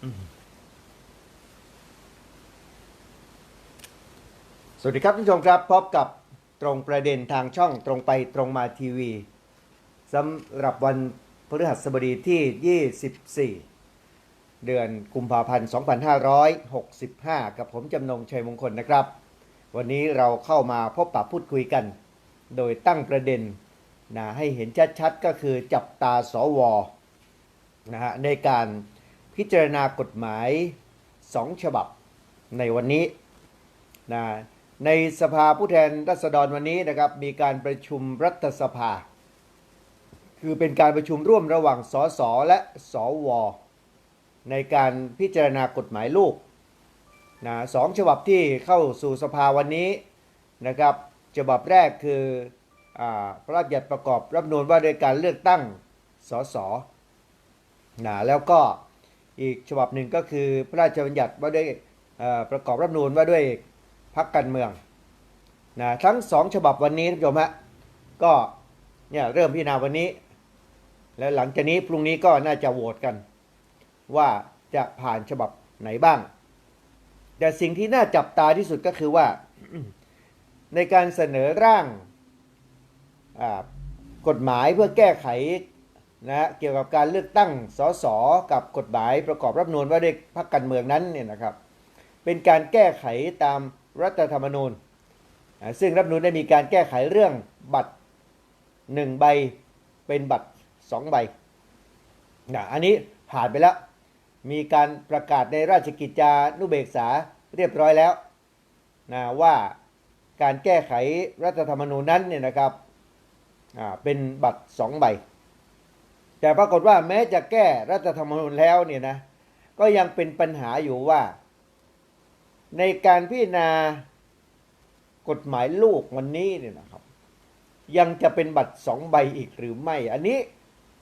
สวัสดีครับท่านผู้ชมครับ พบกับตรงประเด็นทางช่องตรงไปตรงมาทีวีสำหรับวันพฤหัสบดีที่ 24 เดือนกุมภาพันธ์ 2565 กับผมจำนงชัยมงคลนะครับ วันนี้เราเข้ามาพบปะพูดคุยกัน โดยตั้งประเด็นนะให้เห็นชัดๆ ก็คือจับตาสวนะฮะในการ พิจารณากฎหมาย 2 ฉบับในวันนี้นะในสภาผู้แทนราษฎรวันนี้นะครับมีการประชุมรัฐสภา คือเป็นการประชุมร่วมระหว่างสสและสวในการพิจารณากฎหมายลูกนะสองฉบับที่เข้าสู่สภาวันนี้นะครับฉบับแรกคืออพระราชบัญญัติประกอบรัฐมนูญว่าด้วยการเลือกตั้งสสนะแล้วก็ อีกฉบับหนึ่งก็คือพระราชบัญญัติว่าด้วยประกอบรัฐมนูญว่าด้วยพักการเมืองนะทั้งสองฉบับวันนี้ท่านผู้ชมฮะก็เนี่ยเริ่มพิจารณาวันนี้ แล้วหลังจากนี้พรุ่งนี้ก็น่าจะโหวตกัน ว่าจะผ่านฉบับไหนบ้าง แต่สิ่งที่น่าจับตาที่สุดก็คือว่า ในการเสนอร่างกฎหมายเพื่อแก้ไข นะฮะเกี่ยวกับการเลือกตั้งสสกับกฎหมายประกอบรัฐธรรมนูญว่าด้วยพรรคการเมืองนั้นเนี่ยนะครับ เป็นการแก้ไขตามรัฐธรรมนูญ ซึ่งรัฐธรรมนูญได้มีการแก้ไขเรื่องบัตรหนึ่งใบเป็นบัตรสองใบนะอันนี้ผ่านไปแล้ว มีการประกาศในราชกิจจานุเบกษาเรียบร้อยแล้วนะว่าการแก้ไขรัฐธรรมนูญนั้นเนี่ยนะครับอ่าเป็นบัตรสองใบ แต่ปรากฏว่าแม้จะแก้รัฐธรรมนูญแล้วเนี่ยนะก็ยังเป็นปัญหาอยู่ว่า ในการพิจารณากฎหมายลูกวันนี้เนี่ยนะครับ ยังจะเป็นบัตรสองใบอีกหรือไม่ อันนี้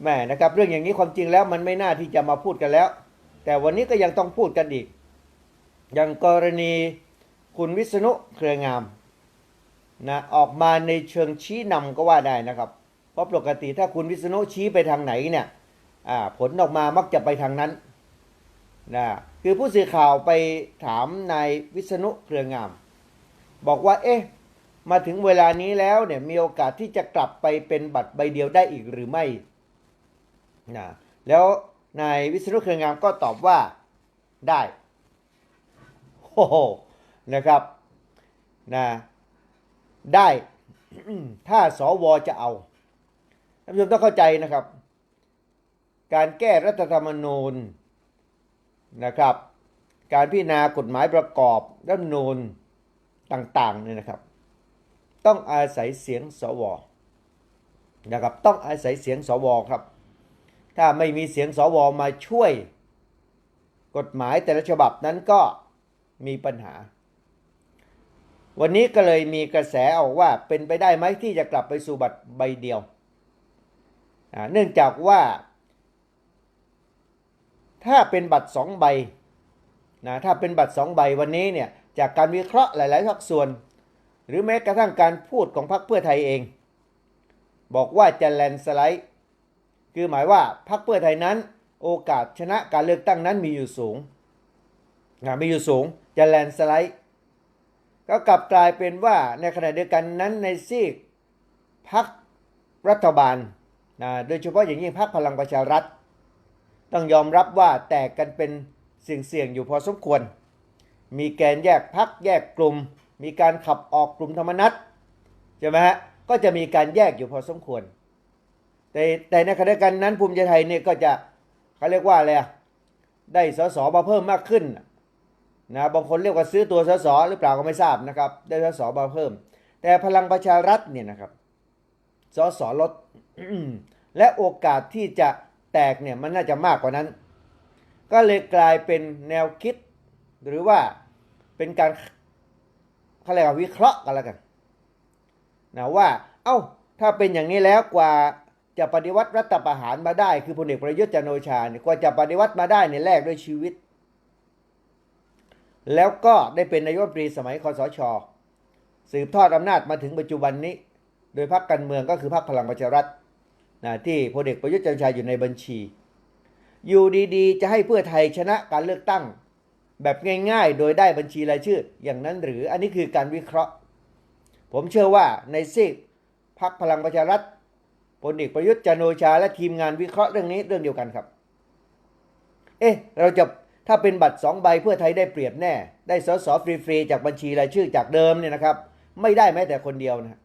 แหม่นะครับ เรื่องอย่างนี้ความจริงแล้วมันไม่น่าที่จะมาพูดกันแล้ว แต่วันนี้ก็ยังต้องพูดกันอีก อย่างกรณีคุณวิษณุเครืองามนะออกมาในเชิงชี้นำก็ว่าได้นะครับ เพราะปกติถ้าคุณวิษณุชี้ไปทางไหนเนี่ยผลออกมามักจะไปทางนั้นนะคือผู้สื่อข่าวไปถามนายวิษณุเครืองาม บอกว่า เอ๊ะ มาถึงเวลานี้แล้วเนี่ยมีโอกาสที่จะกลับไปเป็นบัตรใบเดียวได้อีกหรือไม่นะแล้วนายวิษณุเครืองามก็ตอบว่าได้โอ้โหนะครับนะได้ถ้าสวจะเอา ท่านผู้ชมต้องเข้าใจนะครับ การแก้รัฐธรรมนูญนะครับ การพิจารณากฎหมายประกอบรัฐธรรมนูญต่างๆเนี่ยนะครับ ต้องอาศัยเสียงสวนะครับต้องอาศัยเสียงสวครับ ถ้าไม่มีเสียงสวมาช่วย กฎหมายแต่ละฉบับนั้นก็มีปัญหา วันนี้ก็เลยมีกระแสออกว่าเป็นไปได้ไหมที่จะกลับไปสู่บัตรใบเดียว เนื่องจากว่า ถ้าเป็นบัตรสองใบนะถ้าเป็นบัตรสองใบวันนี้เนี่ยจากการวิเคราะห์หลาย ๆ ภาคส่วน หรือแม้กระทั่งการพูดของพรรคเพื่อไทยเอง บอกว่าจะแลนสไลด์คือหมายว่าพรรคเพื่อไทยนั้น โอกาสชนะการเลือกตั้งนั้นมีอยู่สูงนะมีอยู่สูงจะแลนสไลด์ก็กลับกลายเป็นว่าในขณะเดียวกันนั้นในซีกพรรครัฐบาล นะโดยเฉพาะอย่างยิ่งพรรคพลังประชารัฐ ต้องยอมรับว่าแตกกันเป็นเสี่ยงๆอยู่พอสมควร มีแกนแยกพักแยกกลุ่ม มีการขับออกกลุ่มธรรมนัตใช่ไหมฮะก็จะมีการแยกอยู่พอสมควร แต่แต่ในขณะเดียวกันนั้นภูมิใจไทยเนี่ยก็จะเขาเรียกว่าอะไรอะได้สสมาเพิ่มมากขึ้นนะบางคนเรียกว่าซื้อตัวสสหรือเปล่าก็ไม่ทราบนะครับ ได้สสมาเพิ่ม แต่พลังประชารัฐเนี่ยนะครับ สสลดและโอกาสที่จะแตกเนี่ยมันน่าจะมากกว่านั้น ก็เลยกลายเป็นแนวคิด หรือว่าเป็นการเขาเรียกว่าวิเคราะห์กันแล้วกันนะว่า เอ้าถ้าเป็นอย่างนี้แล้วกว่าจะปฏิวัติรัฐประหารมาได้ คือพลเอกประยุทธ์จันโอชาเนี่ยกว่าจะปฏิวัติมาได้เนี่ยแลกด้วยชีวิต แล้วก็ได้เป็นนายกรัฐมนตรีสมัยคอสช สืบทอดอำนาจมาถึงปัจจุบันนี้ โดยพรรคการเมืองก็คือพรรคพลังประชารัฐนะที่พลเอกประยุทธ์จันทร์ชาอยู่ในบัญชี อยู่ดีๆ จะให้เพื่อไทยชนะการเลือกตั้ง แบบง่ายๆ โดยได้บัญชีรายชื่อ อย่างนั้นหรืออันนี้คือการวิเคราะห์ ผมเชื่อว่าในซีกพักพลังประชารัฐพลเอกประยุทธ์จันโอชา และทีมงานวิเคราะห์เรื่องนี้เรื่องเดียวกันครับ เอ๊ะเราจะถ้าเป็นบัตรสองใบเพื่อไทยได้เปรียบแน่ ได้สสฟรีๆจากบัญชีรายชื่อจากเดิมเนี่ยนะครับ ไม่ได้แม้แต่คนเดียวนะ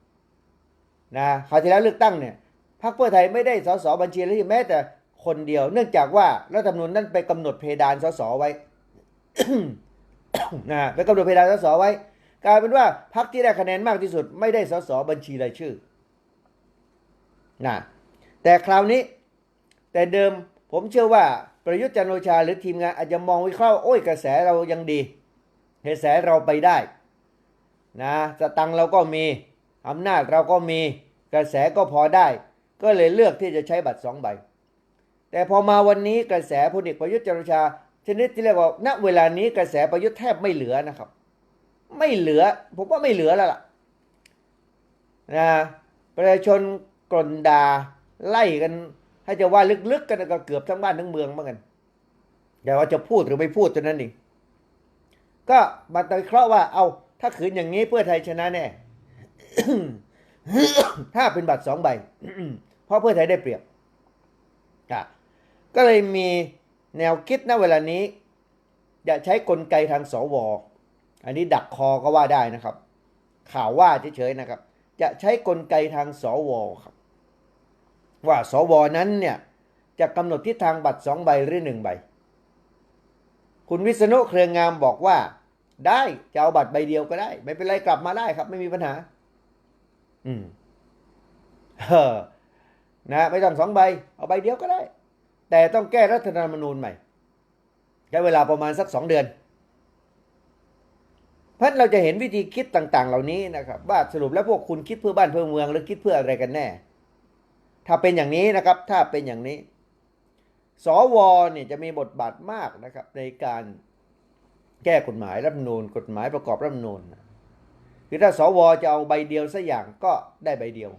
นะคราวที่แล้วเลือกตั้งเนี่ยพรรคเพื่อไทยไม่ได้สสบัญชีรายชื่อแม้แต่คนเดียว เนื่องจากว่ารัฐธรรมนูญนั่นไปกำหนดเพดานสสไว้นะไปกำหนดเพดานสสไว้ กลายเป็นว่าพรรคที่ได้คะแนนมากที่สุด ไม่ได้สสบัญชีรายชื่อนะแต่คราวนี้ แต่เดิมผมเชื่อว่าประยุทธ์จันโอชาหรือทีมงานอาจจะมองวิเคราะห์โอ้ยกระแสเรายังดีกระแสเราไปได้นะสตังเราก็มี อำนาจเราก็มีกระแสก็พอได้ ก็เลยเลือกที่จะใช้บัตรสองใบ แต่พอมาวันนี้กระแสพลเอกประยุทธ์จันทร์โอชาชนิดที่เรียกว่าณเวลานี้กระแสประยุทธ์แทบไม่เหลือนะครับ ไม่เหลือผมว่าไม่เหลือแล้วล่ะนะประชาชนกลนดาไล่กัน ให้จะว่าลึกๆกันก็เกือบทั้งบ้านทั้งเมืองเหมือนกันแต่ว่าจะพูดหรือไม่พูดตัวนั้นเองก็มาตวิเคราะห์ว่าเอาถ้าขืนอย่างนี้เพื่อไทยชนะแน่ ถ้าเป็นบัตรสองใบเพราะเพื่อไทยได้เปรียบก็เลยมีแนวคิดณเวลานี้จะใช้กลไกทางสวอันนี้ดักคอก็ว่าได้นะครับ ข่าวว่าเฉยๆนะครับ จะใช้กลไกทางสวครับ ว่าสวนั้นเนี่ยจะกำหนดทิศทางบัตรสองใบหรือหนึ่งใบ คุณวิษณุเครืองามบอกว่า ได้จะเอาบัตรใบเดียวก็ได้ ไม่เป็นไรกลับมาได้ครับ ไม่มีปัญหา อืมเออนะไม่ต้องสองใบ เอาใบเดียวก็ได้ แต่ต้องแก้รัฐธรรมนูญใหม่ใช้เวลาประมาณสักสองเดือนเพราะเราจะเห็นวิธีคิดต่าง ๆ เหล่านี้นะครับว่าสรุปแล้วพวกคุณคิดเพื่อบ้านเพื่อเมืองหรือคิดเพื่ออะไรกันแน่ ถ้าเป็นอย่างนี้นะครับ ถ้าเป็นอย่างนี้ สวเนี่ยจะมีบทบาทมากนะครับ ในการแก้กฎหมายรัฐมนูญกฎหมายประกอบรัฐมนูญ คือถ้าสวจะเอาใบเดียวสักอย่างก็ได้ใบเดียว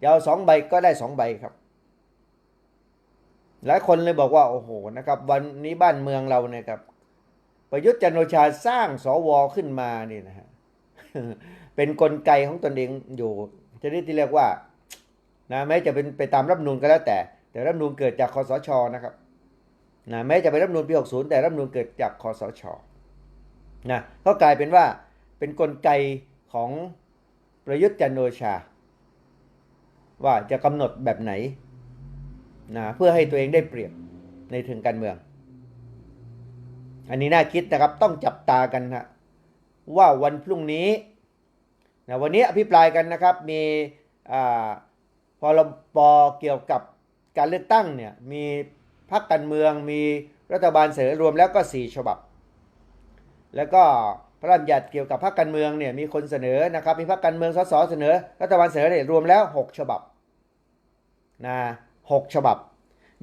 จะเอาสองใบก็ได้สองใบครับ หลายคนเลยบอกว่าโอ้โหนะครับ วันนี้บ้านเมืองเราเนี่ยครับประยุทธ์จันโอชาสร้างสวขึ้นมานี่นะฮะเป็นนกลไกของตนเองอยู่ชนิดที่เรียกว่านะแม้จะเป็นไปตามรัฐนูญก็แล้วแต่ แต่รัฐนูญเกิดจากคอสชนะครับนะแม้จะเป็นรัฐนูญปี 60 แต่รัฐนูญเกิดจากคอสชนะก็กลายเป็นว่า เป็นนกลไกของประยุทธ์จันโอชา ว่าจะกำหนดแบบไหนนะเพื่อให้ตัวเองได้เปรียบในถึงการเมือง อันนี้น่าคิดนะครับต้องจับตากันนะว่าวันพรุ่งนี้นะวันนี้อภิปรายกันนะครับมีพอรบเกี่ยวกับการเลือกตั้งเนี่ยมีพรรคการเมืองมีรัฐบาลเสนอรวมแล้วก็ 4 ฉบับ แล้วก็ พระราชบัญญัติเกี่ยวกับพรรคการเมืองเนี่ยมีคนเสนอนะครับ มีพรรคการเมืองสสเสนอรัฐบาลเสนอเนี่ยรวมแล้ว 6 ฉบับนะหกฉบับ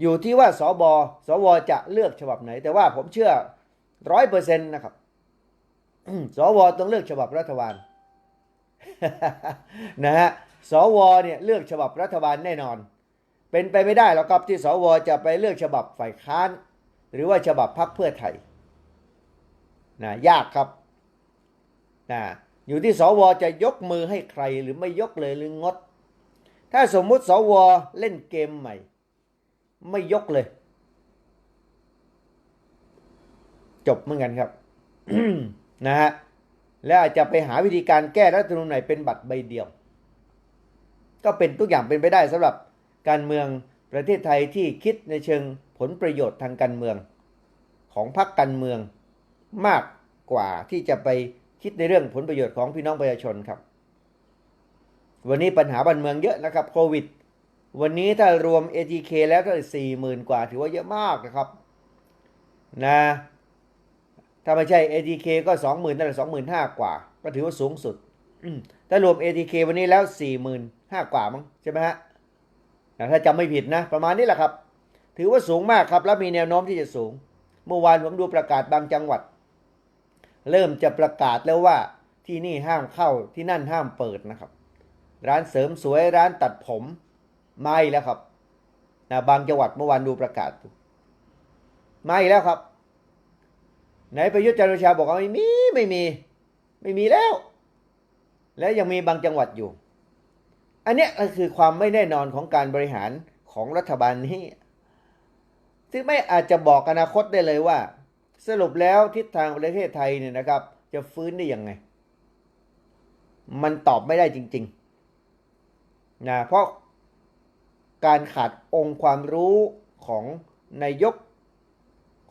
อยู่ที่ว่าสบสวจะเลือกฉบับไหน แต่ว่าผมเชื่อร้อยเปอร์เซ็นต์นะครับสวต้องเลือกฉบับรัฐบาลนะฮะสวเนี่ยเลือกฉบับรัฐบาลแน่นอน เป็นไปไม่ได้หรอกครับที่สวจะไปเลือกฉบับฝ่ายค้าน หรือว่าฉบับพรรคเพื่อไทยนะยากครับ นะอยู่ที่สวจะยกมือให้ใครหรือไม่ยกเลยหรืองด ถ้าสมมุติสวเล่นเกมใหม่ ไม่ยกเลย จบเหมือนกันครับนะฮะแล้วอาจจะไปหาวิธีการแก้รัฐธรรมนูญไหนเป็นบัตรใบเดียว ก็เป็นทุกอย่างเป็นไปได้สำหรับการเมืองประเทศไทยที่คิดในเชิงผลประโยชน์ทางการเมือง ของพรรคการเมืองมากกว่าที่จะไป คิดในเรื่องผลประโยชน์ของพี่น้องประชาชนครับ วันนี้ปัญหาบ้านเมืองเยอะนะครับโควิด วันนี้ถ้ารวม ATK แล้วก็สี่หมื่นกว่า ถือว่าเยอะมากนะครับนะถ้าไม่ใช่ ATK ก็สองหมื่นนั่นแหละสองหมื่นห้ากว่า ก็ถือว่าสูงสุดถ้ารวม ATK วันนี้แล้วสี่หมื่นห้ากว่ามั้งใช่ไหมฮะถ้าจำไม่ผิดนะ ประมาณนี้แหละครับ ถือว่าสูงมากครับ แล้วมีแนวโน้มที่จะสูง เมื่อวานผมดูประกาศบางจังหวัด เริ่มจะประกาศแล้วว่าที่นี่ห้ามเข้าที่นั่นห้ามเปิดนะครับ ร้านเสริมสวยร้านตัดผมไม่แล้วครับนะบางจังหวัดเมื่อวานดูประกาศไมาอีกแล้วครับ ไหนประยุทธ์จันทร์โอชาบอกว่าไม่มีไม่มี ไม่มีแล้ว แล้วยังมีบางจังหวัดอยู่ อันนี้ก็คือความไม่แน่นอนของการบริหารของรัฐบาลนี้ซึ่งไม่อาจจะบอกอนาคตได้เลยว่า สรุปแล้วทิศทางประเทศไทยเนี่ยนะครับ จะฟื้นได้ยังไง มันตอบไม่ได้จริงๆนะเพราะการขาดองค์ความรู้ของนายก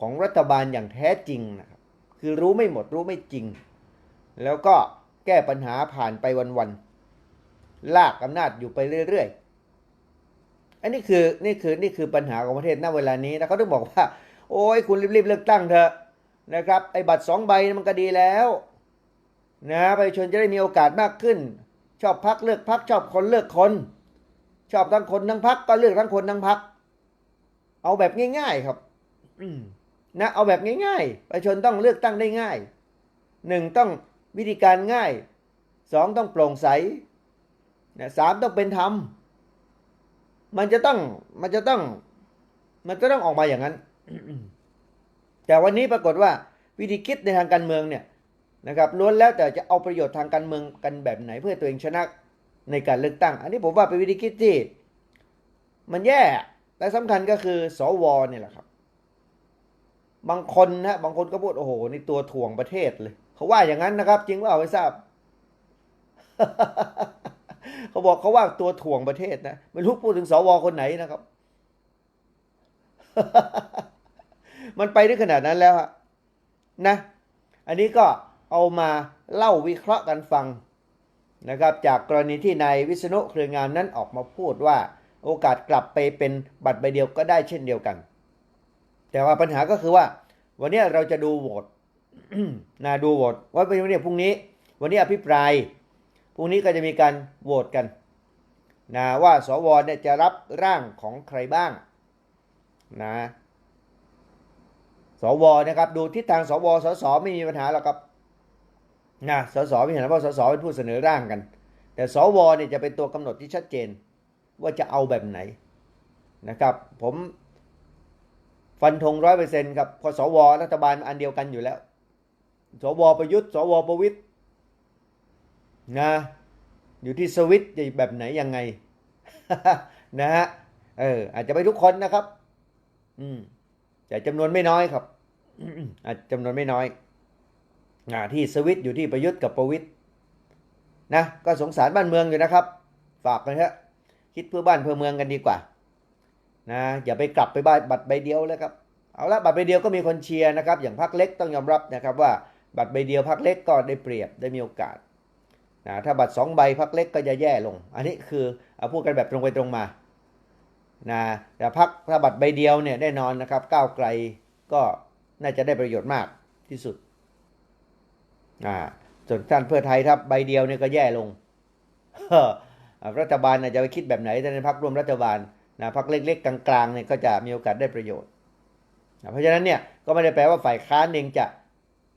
ของรัฐบาลอย่างแท้จริงนะครับคือรู้ไม่หมดรู้ไม่จริง แล้วก็แก้ปัญหาผ่านไปวันๆลากอำนาจอยู่ไปเรื่อยๆอันนี้คือนี่คือนี่คือปัญหาของประเทศณเวลานี้นะเขาต้องบอกว่า โอ้ยคุณรีบๆเลือกตั้งเถอะนะครับไอ้บัตรสองใบมันก็ดีแล้วนะประชาชนจะได้มีโอกาสมากขึ้น ชอบพักเลือกพักชอบคนเลือกคน ชอบทั้งคนทั้งพักก็เลือกทั้งคนทั้งพัก เอาแบบง่าย ๆครับนะเอาแบบง่าย ๆ ประชาชนต้องเลือกตั้งได้ง่ายหนึ่งต้องวิธีการง่ายสองต้องโปร่งใสนะสามต้องเป็นธรรมมันจะต้องมันจะต้องมันจะต้องออกมาอย่างนั้น แต่วันนี้ปรากฏว่าวิธีคิดในทางการเมืองเนี่ยนะครับล้วนแล้วแต่จะเอาประโยชน์ทางการเมืองกันแบบไหน เพื่อตัวเองชนะในการเลือกตั้ง อันนี้ผมว่าเป็นวิธีคิดที่ มันแย่แต่สำคัญก็คือสวเนี่ยแหละครับ บางคนนะบางคนก็พูดโอ้โหนี่ตัวถ่วงประเทศเลย เขาว่าอย่างนั้นนะครับ จริงว่าเอาไม่ทราบ เขาบอกเขาว่าตัวถ่วงประเทศนะไม่รู้พูดถึงสวคนไหนนะครับ มันไปได้ขนาดนั้นแล้วนะ อันนี้ก็เอามาเล่าวิเคราะห์กันฟังนะครับ จากกรณีที่นายวิษณุเครืองามนั้นออกมาพูดว่า โอกาสกลับไปเป็นบัตรใบเดียวก็ได้เช่นเดียวกัน แต่ว่าปัญหาก็คือว่า วันนี้เราจะดูโหวตนะดูโหวตว่าเป็นวันนี้พรุ่งนี้ วันนี้อภิปรายพรุ่งนี้ก็จะมีการโหวตกันนะว่าสวเนี่ยจะรับร่างของใครบ้างนะ สวนะครับดูทิศทางสวสสไม่มีปัญหาหรอกครับนะสสไม่เห็นเพราะสสเป็นผู้เสนอร่างกัน แต่สวเนี่ยจะเป็นตัวกำหนดที่ชัดเจน ว่าจะเอาแบบไหนนะครับผมฟันธงร้อยเปอร์เซ็นต์ครับพอสวรัฐบาลอันเดียวกันอยู่แล้ว สวประยุทธ์ สวประวิทย์นะอยู่ที่สวิตช์จะแบบไหนยังไงนะฮะเอออาจจะไปทุกคนนะครับ อืมแต่จำนวนไม่น้อยครับ จจำนวนไม่น้อยอที่สวิตอยู่ที่ประยุทธ์กับประวิทย์นะก็สงสารบ้านเมืองอยู่นะครับ ฝากกันเถอะคิดเพื่อบ้านเพื่อเมืองกันดีกว่านะอย่าไปกลับไปบ้านบัตรใบเดียวเลยครับเอาละบัตรใบเดียวก็มีคนเชียร์นะครับ อย่างพรรคเล็กต้องยอมรับนะครับว่าบัตรใบเดียวพรรคเล็กก็ได้เปรียบได้มีโอกาสนะถ้าบัตรสองใบพรรคเล็กก็จะแย่ลง อันนี้คือเอาพูดกันแบบตรงไปตรงมานะแต่พรรคถ้าบัตรใบเดียวเนี่ยแน่นอนนะครับก้าวไกลก็ น่าจะได้ประโยชน์มากที่สุดอ่าส่วนท่านเพื่อไทยถ้าใบเดียวเนี่ยก็แย่ลงรัฐบาลจะไปคิดแบบไหนแต่ในพรรคร่วมรัฐบาลนะพรรคเล็ก ๆ กลางๆเนี่ยก็จะมีโอกาสได้ประโยชน์ เพราะฉะนั้นเนี่ยก็ไม่ได้แปลว่าฝ่ายค้านเองจะ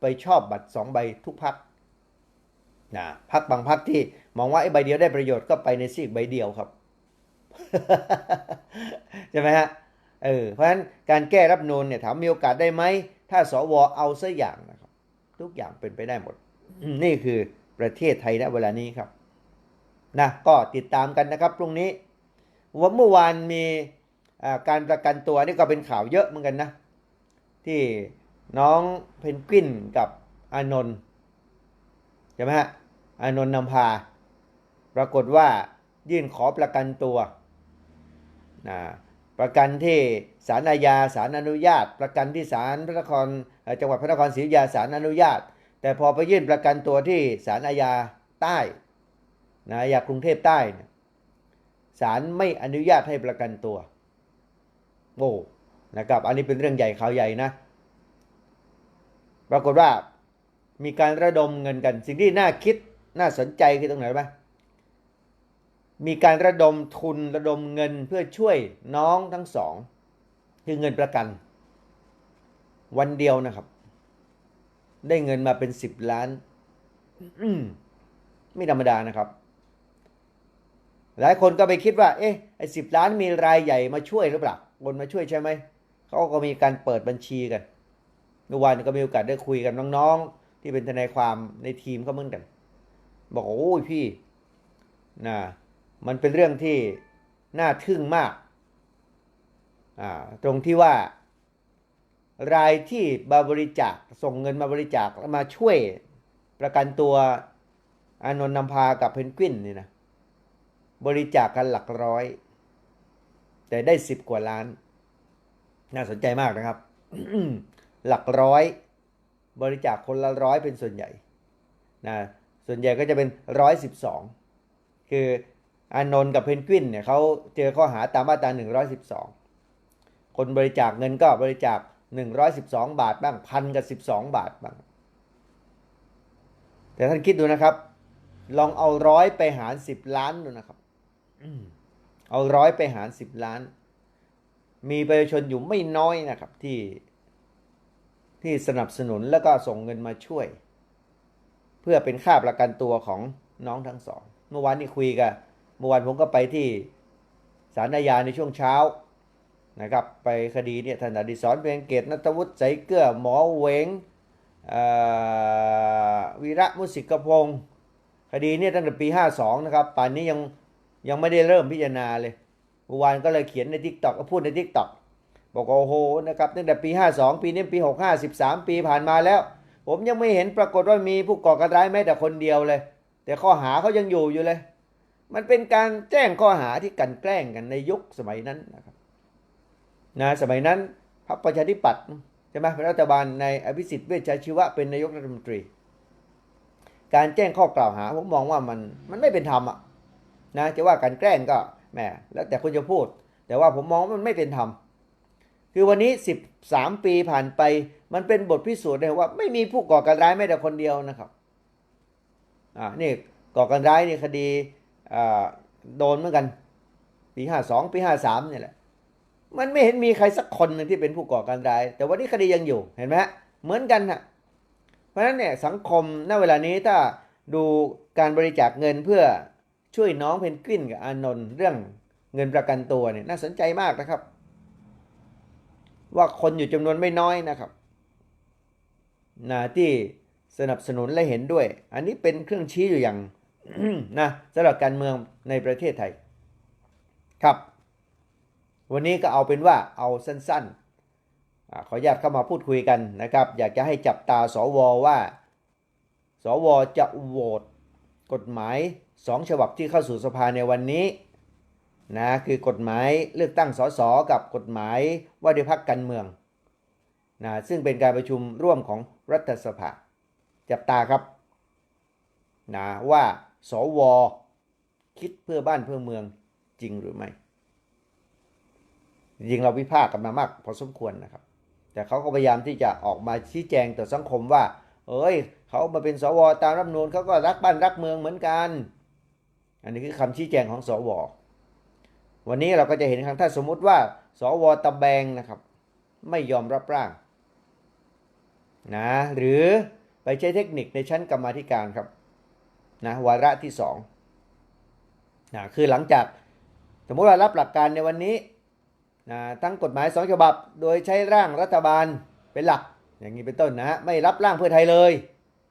ไปชอบบัตรสองใบทุกพรรคนะพรรคบางพรรคที่มองว่าไอ้ใบเดียวได้ประโยชน์ก็ไปในซีกใบเดียวครับใช่ไหมฮะเออเพราะฉะนั้นการแก้รับนูนเนี่ยถามมีโอกาสได้ไหม ถ้าสวเอาสักอย่างนะครับ ทุกอย่างเป็นไปได้หมด นี่คือประเทศไทยณเวลานี้ครับนะก็ติดตามกันนะครับพรุ่งนี้วันเมื่อวานมีการประกันตัวนี่ก็เป็นข่าวเยอะเหมือนกันนะ ที่น้องเพนกวินกับอานนท์ใช่ไหมฮะอานนท์นำพา ปรากฏว่ายื่นขอประกันตัวนะ ประกันที่ศาลอาญาศาลอนุญาต ประกันที่ศาลพระนครจังหวัดพระนครศรีอยุธยาศาลอนุญาต แต่พอไปยื่นประกันตัวที่ศาลอาญาใต้นะอยากกรุงเทพใต้นะศาลไม่อนุญาตให้ประกันตัวโอ้นะครับอันนี้เป็นเรื่องใหญ่ข่าวใหญ่นะปรากฏว่ามีการระดมเงินกัน สิ่งที่น่าคิดน่าสนใจคือตรงไหนไหม มีการระดมทุนระดมเงินเพื่อช่วยน้องทั้งสอง คือเงินประกัน วันเดียวนะครับ ได้เงินมาเป็นสิบล้านมไม่ธรรมดานะครับ หลายคนก็ไปคิดว่า เอ๊ะไอ้สิบล้านมีรายใหญ่มาช่วยหรือเปล่าคนมาช่วยใช่ไหมเขาก็มีการเปิดบัญชีกันเมื่อวานก็มีโอกาสได้คุยกับน้องๆ ที่เป็นทนายความในทีมเขาเหมือนกัน บอกว่าโอ้ยพี่นะ มันเป็นเรื่องที่น่าทึ่งมาก ตรงที่ว่ารายที่มาบริจาคส่งเงินมาบริจาคมาช่วยประกันตัวอานนท์นำพากับเพนกวินนี่นะบริจาคกันหลักร้อย แต่ได้สิบกว่าล้าน น่าสนใจมากนะครับ หลักร้อย บริจาคคนละร้อยเป็นส่วนใหญ่นะส่วนใหญ่ก็จะเป็นร้อยสิบสองคือ อานนท์กับเพนกวินเนี่ยเขาเจอข้อหาตามมาตราหนึ่งร้อยสิบสองคนบริจาคเงินก็บริจาคหนึ่งร้อยสิบสองบาทบ้างพันกับสิบสองบาทบ้าง แต่ท่านคิดดูนะครับ ลองเอาร้อยไปหารสิบล้านดูนะครับเอาร้อยไปหารสิบล้าน มีประชาชนอยู่ไม่น้อยนะครับที่ที่สนับสนุนแล้วก็ส่งเงินมาช่วย เพื่อเป็นค่าประกันตัวของน้องทั้งสอง เมื่อวานนี้คุยกัน เมื่อวานผมก็ไปที่ศาลอาญาในช่วงเช้านะครับ ไปคดีเนี่ยธนอดิศรเพียงเกตนัทวุฒิใสเกลือหมอเวงเอ่อวีระมุสิกพงศ์คดีเนี่ยตั้งแต่ปี 52 นะครับป่านนี้ยังยังไม่ได้เริ่มพิจารณาเลยเมื่อวานก็เลยเขียนในทิกตอกก็พูดในทิกตอกบอกว่าโอ้โหนะครับตั้งแต่ปี 52 ปีนี้ปี 65 13 ปีผ่านมาแล้ว ผมยังไม่เห็นปรากฏว่ามีผู้ก่อการร้ายแม้แต่คนเดียวเลย แต่ข้อหาเขายังอยู่อยู่เลย มันเป็นการแจ้งข้อหาที่กันแกล้งกันในยุคสมัยนั้นนะครับนะสมัยนั้นพรรคประชาธิปัตย์ใช่ไหมเป็นรัฐบาลในอภิสิทธิ์เวชชาชีวะเป็นนายกรัฐมนตรี การแจ้งข้อกล่าวหาผมมองว่ามันมันไม่เป็นธรรมอะนะจะว่าการแกล้งก็แหมแล้วแต่คุณจะพูด แต่ว่าผมมองว่ามันไม่เป็นธรรมคือวันนี้ 13 ปีผ่านไปมันเป็นบทพิสูจน์เลยว่าไม่มีผู้ก่อการร้ายแม้แต่คนเดียวนะครับอ่านี่ก่อการร้ายนี่คดี โดนเหมือนกัน ปี52ปี53เนี่ยแหละ มันไม่เห็นมีใครสักคนหนึ่งที่เป็นผู้ก่อการร้าย แต่วันนี้คดียังอยู่เห็นไหมฮะเหมือนกันฮะเพราะฉะนั้นเนี่ยสังคมณเวลานี้ถ้าดูการบริจาคเงินเพื่อช่วยน้องเพนกวินกับอานนท์เรื่องเงินประกันตัวเนี่ยน่าสนใจมากนะครับ ว่าคนอยู่จำนวนไม่น้อยนะครับนะที่สนับสนุนและเห็นด้วย อันนี้เป็นเครื่องชี้อยู่อย่าง นะสำหรับการเมืองในประเทศไทย ครับ วันนี้ก็เอาเป็นว่าเอาสั้นๆอขออนุญาตเข้ามาพูดคุยกันนะครับ อยากจะให้จับตาสวว่า สวจะโหวตกฎหมายสองฉบับที่เข้าสู่สภาในวันนี้นะคือกฎหมายเลือกตั้งสสกับกฎหมายว่าด้วยพักการเมืองนะซึ่งเป็นการประชุมร่วมของรัฐสภา จับตาครับนะว่า สว คิดเพื่อบ้านเพื่อเมืองจริงหรือไม่จริงเราวิพากษ์กันมามากพอสมควรนะครับ แต่เขาก็พยายามที่จะออกมาชี้แจงต่อสังคมว่า เอ้ย เขามาเป็นสวตามรัฐนูญเขาก็รักบ้านรักเมืองเหมือนกัน อันนี้คือคำชี้แจงของสว วันนี้เราก็จะเห็นครั้งถ้าสมมุติว่า สวตะแบงนะครับ ไม่ยอมรับร่างนะหรือไปใช้เทคนิคในชั้นกรรมาธิการครับ นะวาระที่สองนะคือหลังจากสมมติว่ารับหลักการในวันนี้นะทั้งกฎหมายสองฉบับ โดยใช้ร่างรัฐบาลเป็นหลักอย่างนี้เป็นต้นนะฮะไม่รับร่างเพื่อไทยเลย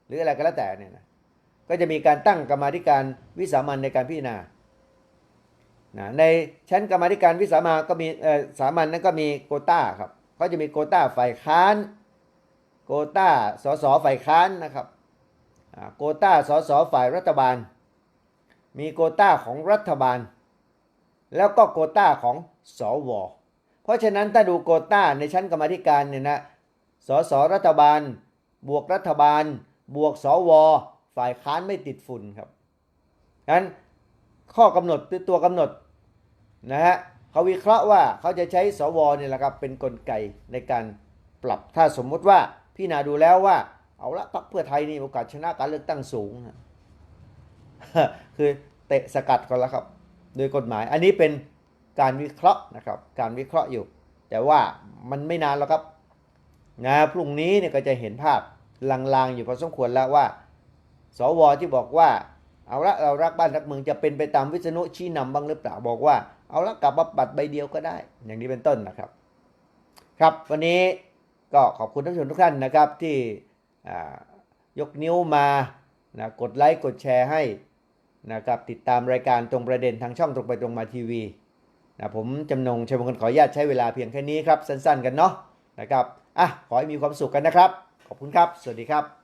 หรืออะไรก็แล้วแต่เนี่ยนะก็จะมีการตั้งกรรมาธิการวิสามันในการพิจารณานะในชั้นกรรมาธิการวิสามาก็มีเอ่อสามัญนั้นก็มีโคต้าครับเขาจะมีโคต้าฝ่ายค้านโคต้าสสฝ่ายค้านนะครับ โคต้าสสฝ่ายรัฐบาล มีโคต้าของรัฐบาล แล้วก็โคต้าของสว เพราะฉะนั้นถ้าดูโคต้าในชั้นกรรมธิการเนี่ยนะสสรัฐบาล บวกรัฐบาล บวกสว ฝ่ายค้านไม่ติดฝุ่นครับงั้นข้อกำหนดหรือตัวกำหนดนะฮะเขาวิเคราะห์ว่าเขาจะใช้สวเนี่ยแหละครับเป็นนกลไกในการปรับถ้าสมมุติว่าพี่นาดูแล้วว่า เอาละพรรคเพื่อไทยนี่โอกาสชนะการเลือกตั้งสูงนะคือเตะสกัดก่อนแล้วครับโดยกฎหมาย อันนี้เป็นการวิเคราะห์นะครับ การวิเคราะห์อยู่ แต่ว่ามันไม่นานแล้วครับนะพรุ่งนี้เนี่ยก็จะเห็นภาพลางๆอยู่พอสมควรแล้วว่า สวที่บอกว่า เอาละเรารักบ้านรักเมืองจะเป็นไปตามวิษณุชี้นำบ้างหรือเปล่าบอกว่าเอาละกลับมาบัตรใบเดียวก็ได้ อย่างนี้เป็นต้นนะครับ ครับวันนี้ก็ขอบคุณท่านผู้ชมทุกท่านนะครับที่ ยกนิ้วมานะกดไลค์กดแชร์ให้นะครับติดตามรายการตรงประเด็นทางช่องตรงไปตรงมาทีวีนะผมจำนงชัยมงคลขออนุญาตใช้เวลาเพียงแค่นี้ครับ สั้นๆกันเนาะนะครับอะขอให้มีความสุขกันนะครับ ขอบคุณครับ สวัสดีครับ